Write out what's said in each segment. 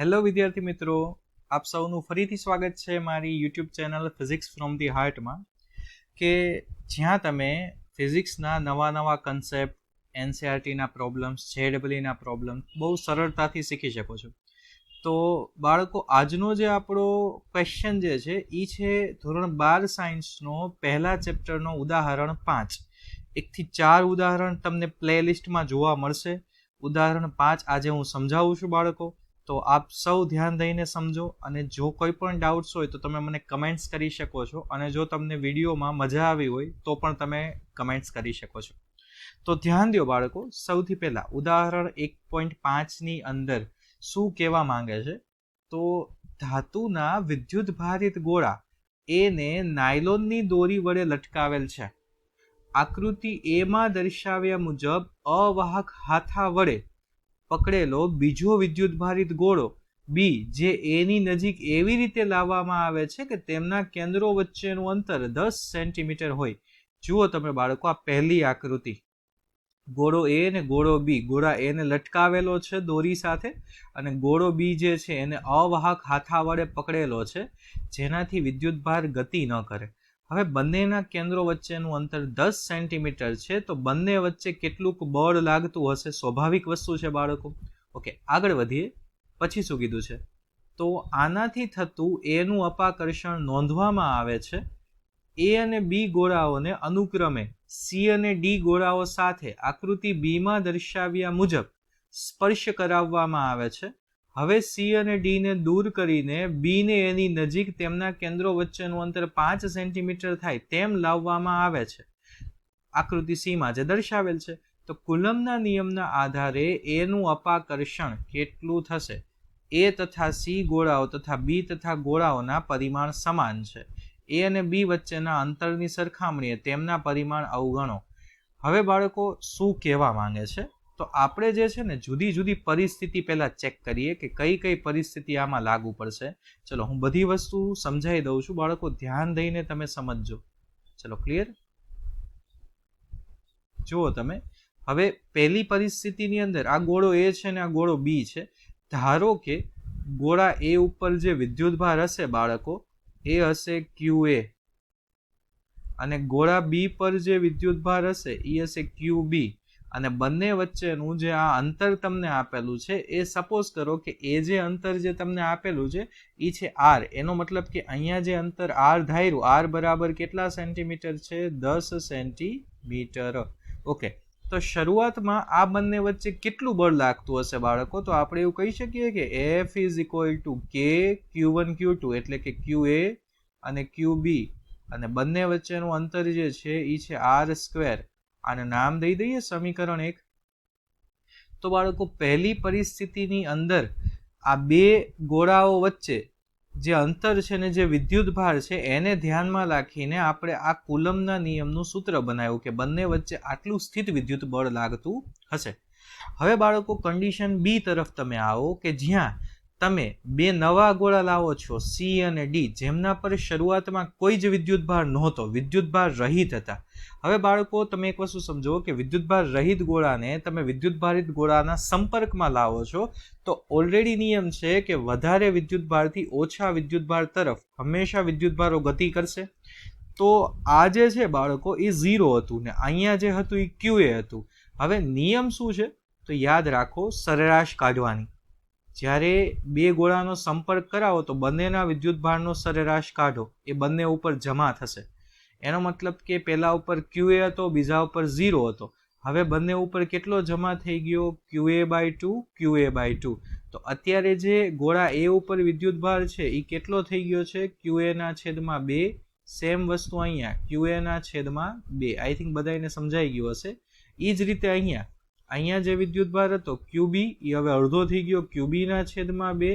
Hello વિદ્યાર્થી મિત્રો, આપ સૌનું ફરીથી સ્વાગત છે મારી YouTube channel physics from the હાર્ટમાં કે જ્યાં તમે ફિઝિક્સના નવા નવા કન્સેપ્ટ એનસીઆરટીના પ્રોબ્લેમ્સ જેડબલીના પ્રોબ્લેમ બહુ સરળતાથી શીખી શકો છો. તો બાળકો, આજનો જે આપણો ક્વેશ્ચન જે છે એ છે ધોરણ બાર સાયન્સનો પહેલા ચેપ્ટરનો ઉદાહરણ પાંચ. એકથી ચાર ઉદાહરણ તમને પ્લેલિસ્ટમાં જોવા મળશે. ઉદાહરણ પાંચ આજે હું સમજાવું છું બાળકો. તો આપ સૌ ધ્યાન દઈને સમજો અને જો કોઈ પણ ડાઉટ્સ હોય તો તમે મને કમેન્ટ્સ કરી શકો છો અને જો તમને વિડીયોમાં મજા આવી હોય તો પણ તમે કમેન્ટ્સ કરી શકો છો. તો ધ્યાન દો બાળકો, સૌથી પહેલાં ઉદાહરણ એક પોઈન્ટ પાંચની અંદર શું કહેવા માંગે છે? તો ધાતુના વિદ્યુત ભારિત ગોળા એને નાયલોનની દોરી વડે લટકાવેલ છે. આકૃતિ એમાં દર્શાવ્યા મુજબ અવાહક હાથા વડે પકડેલો બીજો વિદ્યુતભારિત ગોળો બી જે એની નજીક એવી રીતે લાવવામાં આવે છે કે તેમના કેન્દ્રો વચ્ચેનું અંતર દસ સેન્ટીમીટર હોય. જુઓ તમે બાળકો, આ પહેલી આકૃતિ. ગોળો એ ને ગોળો બી ગોળા એને લટકાવેલો છે દોરી સાથે અને ગોળો બી જે છે એને અવાહક હાથા વડે પકડેલો છે, જેનાથી વિદ્યુતભાર ગતિ ન કરે. હવે બંનેના કેન્દ્રો વચ્ચેનું અંતર દસ સેન્ટીમીટર છે, તો બંને વચ્ચે કેટલુંક બળ લાગતું હશે? સ્વાભાવિક વસ્તુ છે બાળકો. ઓકે, આગળ વધીએ. પછી શું કીધું છે? તો આનાથી થતું એનું અપાકર્ષણ નોંધવામાં આવે છે. એ અને બી ગોળાઓને અનુક્રમે સી અને ડી ગોળાઓ સાથે આકૃતિ બીમાં દર્શાવ્યા મુજબ સ્પર્શ કરાવવામાં આવે છે. હવે સી અને ડીને દૂર કરીને બીને એની નજીક તેમના કેન્દ્રો વચ્ચેનું અંતર પાંચ સેન્ટીમીટર થાય તેમ લાવવામાં આવે છે. આકૃતિ સીમાં જે દર્શાવેલ છે, તો કુલમના નિયમના આધારે એનું અપાકર્ષણ કેટલું થશે? એ તથા સી ગોળાઓ તથા બી તથા ગોળાઓના પરિમાણ સમાન છે. એ અને બી વચ્ચેના અંતરની સરખામણીએ તેમના પરિમાણ અવગણો. હવે બાળકો શું કહેવા માંગે છે? તો આપણે જે છે ને જુદી જુદી પરિસ્થિતિ પહેલાં ચેક કરીએ કે કઈ કઈ પરિસ્થિતિ આમાં લાગુ પડશે. ચલો, હું બધી વસ્તુ સમજાવી દઉં છું. બાળકો, ધ્યાન દઈને તમે સમજજો. ચલો ક્લિયર જુઓ તમે. હવે પહેલી પરિસ્થિતિની અંદર આ ગોળો એ છે ને આ ગોળો બી છે. ધારો કે ગોળા એ ઉપર જે વિદ્યુતભાર હશે બાળકો, એ હશે ક્યુ એ અને ગોળા બી પર જે વિદ્યુતભાર હશે, એ હશે ક્યુ બી અને બંને વચ્ચેનું જે આ અંતર તમને આપેલું છે, એ સપોઝ કરો કે એ જે અંતર જે તમને આપેલું છે એ છે આર એનો મતલબ કે અહીંયા જે અંતર આર ધાર્યું આર બરાબર કેટલા સેન્ટીમીટર છે? દસ સેન્ટીમીટર ઓકે તો શરૂઆતમાં આ બંને વચ્ચે કેટલું બળ લાગતું હશે બાળકો? તો આપણે એવું કહી શકીએ કે F is equal to K Q one Q two એટલે કે ક્યુ એ અને ક્યુ બી અને બંને વચ્ચેનું અંતર જે છે એ છે આર સ્ક્વેર આને નામ દઈ દઈએ, સમીકરણ એક. તો બાળકો, પહેલી પરિસ્થિતિની અંદર આ બે ગોળાઓ વચ્ચે જે અંતર છે ને જે વિદ્યુત ભાર છે, એને ધ્યાનમાં રાખીને આપણે આ કુલમના નિયમનું સૂત્ર બનાવ્યું કે બંને વચ્ચે આટલું સ્થિત વિદ્યુત બળ લાગતું હશે. હવે બાળકો કન્ડિશન બી તરફ તમે આવો કે જ્યાં તમે બે નવા ગોળા લાવો છો સી અને ડી જેમના પર શરૂઆતમાં કોઈ જ વિદ્યુતભાર નહોતો, વિદ્યુતભાર રહિત હતા. હવે બાળકો, તમે એક વસ્તુ સમજો કે વિદ્યુતભાર રહિત ગોળાને તમે વિદ્યુતભારિત ગોળાના સંપર્કમાં લાવો છો, તો ઓલરેડી નિયમ છે કે વધારે વિદ્યુતભારથી ઓછા વિદ્યુતભાર તરફ હંમેશા વિદ્યુતભારો ગતિ કરશે. તો આ જે છે બાળકો, એ ઝીરો હતું ને અહીંયા જે હતું, એ ક્યુ એ હતું. હવે નિયમ શું છે? તો યાદ રાખો, સરેરાશ કાઢવાની. જ્યારે બે ગોળાનો સંપર્ક કરાવો તો બંનેના વિદ્યુતભારનો સરેરાશ કાઢો. એ બંને ઉપર જમા થશે. એનો મતલબ કે પહેલા ઉપર ક્યુ એ હતો, બીજા ઉપર ઝીરો હતો. હવે બંને ઉપર કેટલો જમા થઈ ગયો? Q A by two Q A by two. તો અત્યારે જે ગોળા એ ઉપર વિદ્યુતભાર છે એ કેટલો થઈ ગયો છે? ક્યુ એના છેદમાં બે. સેમ વસ્તુ અહીંયા. ક્યુ એના છેદમાં બે. આઈ થિંક બધાને સમજાઈ ગયું હશે. એ જ રીતે અહીંયા. અહીંયા જે વિદ્યુતભાર હતો ક્યુબી એ હવે અડધો થઈ ગયો ક્યુબીના છેદમાં બે,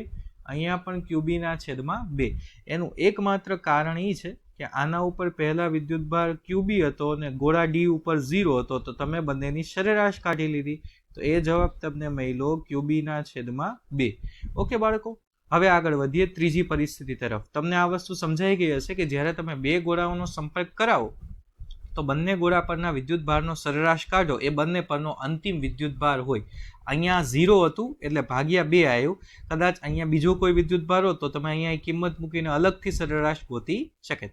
અહીંયા પણ ક્યુબીના છેદમાં બે. એનું એકમાત્ર કારણ એ છે કે આના ઉપર પહેલા વિદ્યુતભાર ક્યુબી હતો અને ગોળા ડી ઉપર ઝીરો હતો. તો તમે બંનેની સરેરાશ કાઢી લીધી. તો એ જવાબ તમને મળ્યો ક્યુબીના છેદમાં બે. ઓકે, બાળકો? હવે આગળ વધીએ ત્રીજી પરિસ્થિતિ તરફ. તમને આ વસ્તુ સમજાઈ ગઈ હશે કે જ્યારે તમે બે ગોળાઓનો સંપર્ક કરાવો તો બંને ગોળા પરના વિદ્યુત ભારનો સરેરાશ કાઢો. એ બંને પરનો અંતિમ વિદ્યુત ભાર હોય. અહીંયા ઝીરો હતું, એટલે ભાગ્યા બે આવ્યું કદાચ અહીંયા બીજો કોઈ વિદ્યુત ભાર હોત તો તમે અહીંયા કિંમત મૂકીને અલગથી સરેરાશ ગોતી શકે.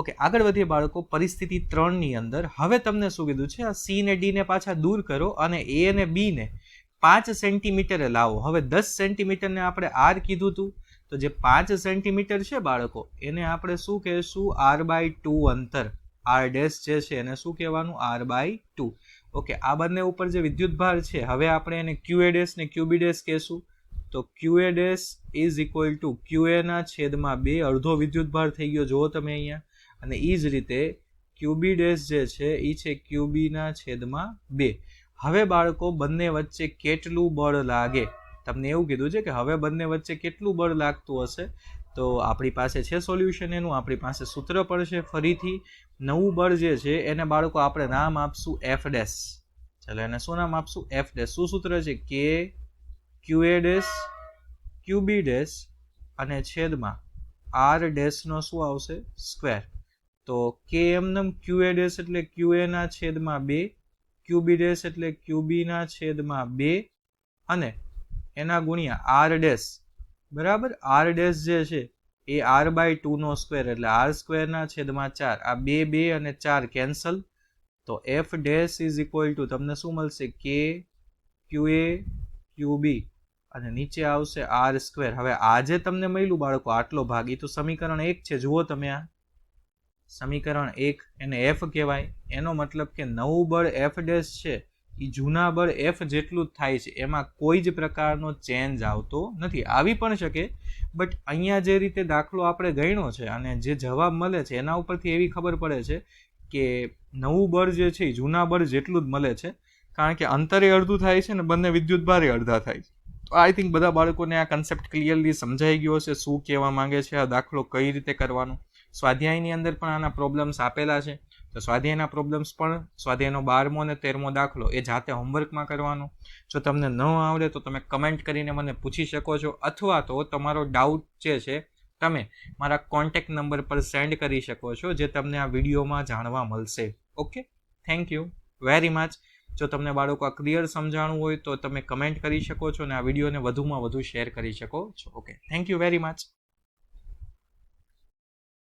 ઓકે આગળ વધીએ બાળકો, પરિસ્થિતિ ત્રણની અંદર. હવે તમને શું કીધું છે? આ સી ને ડી ને પાછા દૂર કરો અને એ અને બીને પાંચ સેન્ટીમીટરે લાવો. હવે દસ સેન્ટીમીટરને આપણે આર કીધું હતું તો જે પાંચ સેન્ટીમીટર છે બાળકો, એને આપણે શું કહેશું? આર બાય ટુ અંતર. આર ડેશ જે છે એને શું કહેવાનું? આર બાય ટુ ઓકે આ બંને ઉપર જે વિદ્યુત ભાર છે, હવે આપણે એને ક્યુએ ડેશ ને ક્યુબી ડેશ કહેશું. તો Q A dash is equal to ક્યુએના છેદમાં બે અડધો વિદ્યુત ભાર થઈ ગયો. જુઓ તમે અહીંયા. અને એ જ રીતે ક્યુબી ડેશ જે છે એ છે ક્યુબીના છેદમાં બે. હવે બાળકો, બંને વચ્ચે કેટલું બળ લાગે? તમને એવું કીધું છે કે હવે બંને વચ્ચે કેટલું બળ લાગતું હશે? તો આપણી પાસે છે સોલ્યુશન એનું, આપણી પાસે સૂત્ર પણ છે ફરીથી. નવું બળ જે છે, એને બાળકો આપણે નામ આપશું એફ ડેસ ચાલો એને શું નામ આપશું? એફ ડેસ શું સૂત્ર છે? કે ક્યુ એ ડેશ ક્યુબી ડેસ અને છેદમાં આર ડેશનો શું આવશે? સ્ક્વેર તો કે એમનેમ ક્યુ એ ડેસ એટલે ક્યુ એના છેદમાં બે ક્યુબી ડેસ એટલે ક્યુબીના છેદમાં બે અને એના ગુણ્યા આર ડેશ બરાબર? આર ડેશ જે છે, એ આર બાય ટુનો સ્ક્વેર એટલે આર સ્ક્વેરના છેદમાં ચાર. આ બે બે અને ચાર કેન્સલ તો F dash is equal to તમને શું મળશે? કે ક્યુ એ ક્યુ બી અને નીચે આવશે આર સ્ક્વેર હવે આજે તમને મળ્યું બાળકો, આટલો ભાગ એ તો સમીકરણ એક છે. જુઓ તમે આ. સમીકરણ એક એને એફ કહેવાય. એનો મતલબ કે નવું બળ એફ ડેશ છે. એ જૂના બળ એફ જેટલું જ થાય છે, એમાં કોઈ જ પ્રકારનો ચેન્જ આવતો નથી. આવી પણ શકે બટ અહીંયા જે રીતે દાખલો આપણે ગણ્યો છે અને જે જવાબ મળે છે, એના ઉપરથી એવી ખબર પડે છે કે નવું બળ જે છે એ જૂના બળ જેટલું જ મળે છે, કારણ કે અંતરે અડધું થાય છે ને બંને વિદ્યુત ભારે અડધા થાય છે. તો આઈ થિંક બધા બાળકોને આ કન્સેપ્ટ ક્લિયરલી સમજાઈ ગયો છે શું કહેવા માંગે છે, આ દાખલો કઈ રીતે કરવાનો. સ્વાધ્યાયની અંદર પણ આના પ્રોબ્લેમ્સ આપેલા છે. તો સ્વાધ્યાયના પ્રોબ્લેમ્સ પણ સ્વાધ્યાયનો બારમો અને તેરમો દાખલો એ જાતે હોમવર્કમાં કરવાનો. જો તમને ન આવડે તો તમે કમેન્ટ કરીને મને પૂછી શકો છો. અથવા તો તમારો ડાઉટ જે છે, તમે મારા કોન્ટેક્ટ નંબર પર સેન્ડ કરી શકો છો, જે તમને આ વિડીયોમાં જાણવા મળશે. Okay thank you very much જો તમને બાળકો આ ક્લિયર સમજાણું હોય તો તમે કમેન્ટ કરી શકો છો અને આ વિડીયોને વધુમાં વધુ શેર કરી શકો છો. Okay thank you very much